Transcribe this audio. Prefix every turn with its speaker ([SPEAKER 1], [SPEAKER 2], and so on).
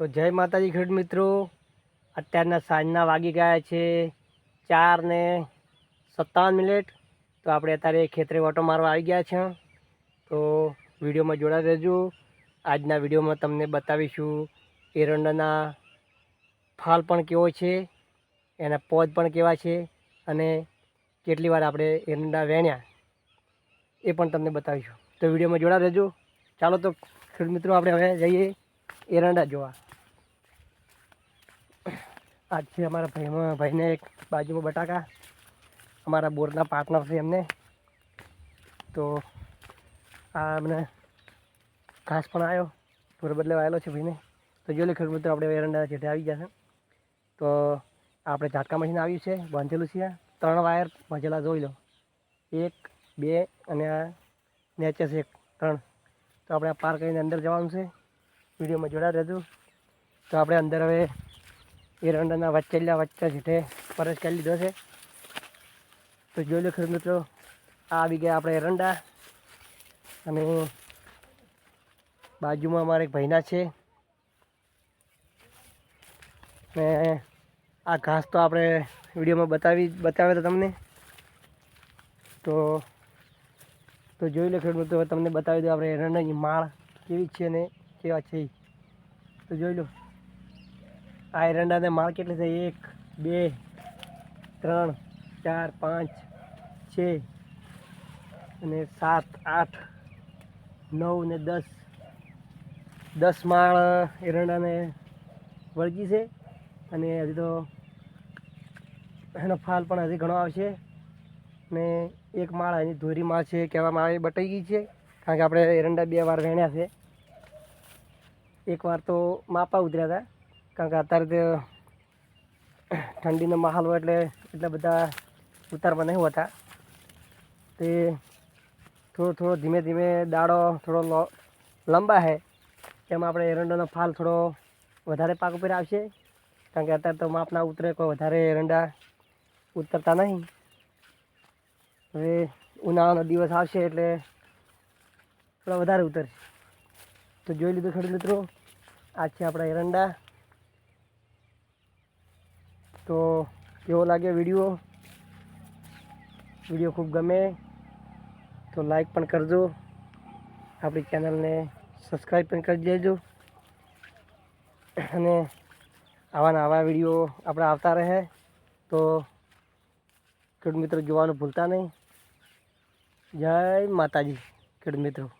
[SPEAKER 1] તો જય માતાજી ખેડૂત મિત્રો. અત્યારના સાંજના વાગી ગયા છે ચાર ને સત્તાવન મિનિટ. તો આપણે અત્યારે ખેતરે ઓટો મારવા આવી ગયા છે. તો વિડીયોમાં જોડા રહેજો. આજના વિડીયોમાં તમને બતાવીશું એરંડાના ફાલ પણ કેવો છે, એના પોદ પણ કેવા છે અને કેટલી વાર આપણે એરંડા વેણ્યા એ પણ તમને બતાવીશું. તો વિડીયોમાં જોડા રહેજો. ચાલો તો ખેડૂત મિત્રો, આપણે હવે જઈએ. એરંડા જોવા. આજ છે અમારા ભાઈમાં, ભાઈને એક બાજુમાં બટાકા. અમારા બોરના પાર્ટનર છે એમને. તો આ અમને ઘાસ પણ આવ્યો પૂરો બદલે આવેલો છે ભાઈને. તો જો લે મિત્રો, આપણે એરંડા છેટે આવી ગયા છે. તો આપણે ઝાટકા મશીન આવ્યું છે, બાંધેલું છે. ત્રણ વાયર બાંધેલા જોઈ લો. એક, બે અને આ નેચે છે એક, ત્રણ. તો આપણે આ પાર કરીને અંદર જવાનું છે. વિડીયોમાં જોડા રહેજો. તો આપણે અંદર હવે એરંડાના વચ્ચેલા વચ્ચે જેઠે પરસ કરી લીધો છે. તો જોઈ લો ખરું મિત્રો, આ આવી ગયા આપણે એરંડા અને બાજુમાં અમારા એક ભાઈના છે. ને આ ઘાસ તો આપણે વિડીયોમાં બતાવી, બતાવ્યો તો તમને. તો તો જોઈ લો ખેડૂત મિત્રો તમને બતાવી દઉં આપણે એરંડાની માળ કેવી છે ને કેવા છે તો જોઈ લો. આ એરંડાને માળ કેટલી છે? એક, બે, ત્રણ, ચાર, પાંચ, છ અને સાત, આઠ, નવ ને દસ. દસ માળ એરંડાને વળગી છે અને હજી તો એનો ફાલ પણ હજી ઘણો આવશે. ને એક માળ એની ધોરી માળ છે કહેવામાં આવે, બટાઈ ગઈ છે. કારણ કે આપણે એરંડા બે વાર વેણ્યા છે. એક વાર તો માપા ઉતર્યા હતા. કારણ કે અત્યારે તો ઠંડીનો માહોલ હોય એટલે એટલા બધા ઉતારવા નહીં હોતા. તે થોડો થોડો ધીમે ધીમે દાડો થોડો લંબા છે તેમાં આપણે એરંડાનો ફાલ થોડો વધારે પાક ઉપર આવશે. કારણ કે અત્યારે તો માપના ઉતરે, કોઈ વધારે એરંડા ઉતરતા નહીં. હવે ઉનાળાનો દિવસ આવશે એટલે થોડા વધારે ઉતરશે. તો જોઈ લીધું ખેડૂત મિત્રો આ છે આપણા એરંડા. તો કેવો લાગ્યો વીડિયો? વીડિયો ખૂબ ગમે તો લાઈક પણ કરજો. આપણી ચેનલને સબસ્ક્રાઈબ પણ કરી દેજો. અને આવા આવા વીડિયો આપણે આવતા રહે. તો ખેડૂત મિત્રો જોવાનું ભૂલતા નહીં. જય માતાજી, ખેડૂત મિત્રો.